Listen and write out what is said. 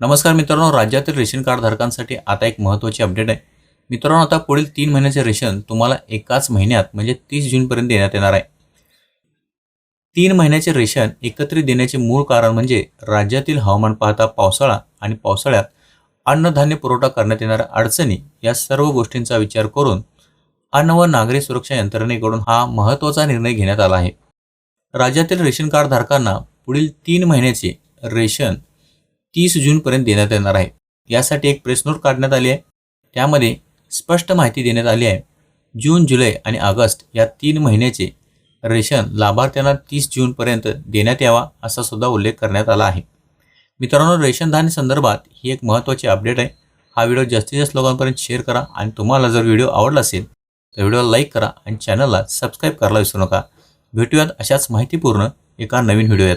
नमस्कार मित्रांनो राज्यातील रेशन कार्ड धारकांसाठी आता एक महत्त्वाची अपडेट आहे. मित्रांनो आता पुढील तीन महिन्याचे रेशन तुम्हाला एकाच महिन्यात म्हणजे तीस जूनपर्यंत देण्यात येणार आहे. तीन महिन्याचे रेशन एकत्रित देण्याचे मूळ कारण म्हणजे राज्यातील हवामान पाहता पावसाळा आणि पावसाळ्यात अन्नधान्य पुरवठा करण्यात येणाऱ्या अडचणी या सर्व गोष्टींचा विचार करून अन्न व नागरी सुरक्षा यंत्रणेकडून हा महत्त्वाचा निर्णय घेण्यात आला आहे. राज्यातील रेशन कार्ड धारकांना पुढील तीन महिन्याचे रेशन तीस जूनपर्यंत देण्यात येणार आहे. यासाठी एक प्रेस नोट काढण्यात आली आहे. त्यामध्ये स्पष्ट माहिती देण्यात आली आहे. जून जुलै आणि ऑगस्ट या तीन महिन्याचे रेशन लाभार्थ्यांना तीस जूनपर्यंत देण्यात यावा असा सुद्धा उल्लेख करण्यात आला आहे. मित्रांनो रेशन संदर्भात ही एक महत्त्वाची अपडेट आहे. हा व्हिडिओ जास्तीत जास्त लोकांपर्यंत शेअर करा आणि तुम्हाला जर व्हिडिओ आवडला असेल तर व्हिडिओला लाईक करा आणि चॅनलला सबस्क्राईब करायला विसरू नका. भेटूयात अशाच माहितीपूर्ण एका नवीन व्हिडिओत.